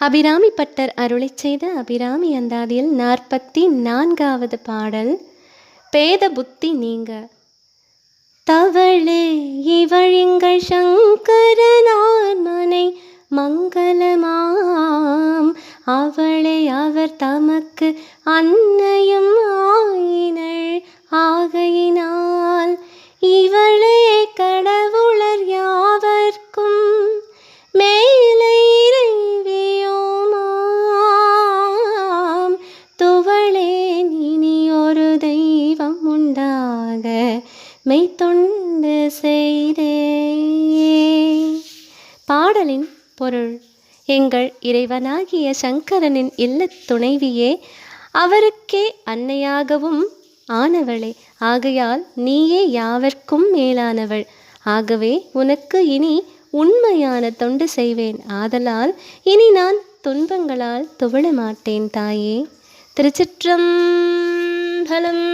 Abirami butter அருளை செய்த அபிராமி அந்தாதியில் நாற்பத்தி நான்காவது பாடல் பேத புத்தி நீங்க தவளே இவழிங்கள் சங்கரனார் மங்களமாம். அவளை அவர் தமக்கு அன்னையும் ஆயின மெய்த்தொண்டு செய்தே பாடலின் பொருள் எங்கள் இறைவனாகிய சங்கரனின் இல்லத் துணைவியே. அவருக்கே அன்னையாகவும் ஆனவளே ஆகையால் நீயே யாவர்க்கும் மேலானவள். ஆகவே உனக்கு இனி உண்மையான தொண்டு செய்வேன். ஆதலால் இனி நான் துன்பங்களால் துவள மாட்டேன் தாயே. திருச்சிற்றம்பலம்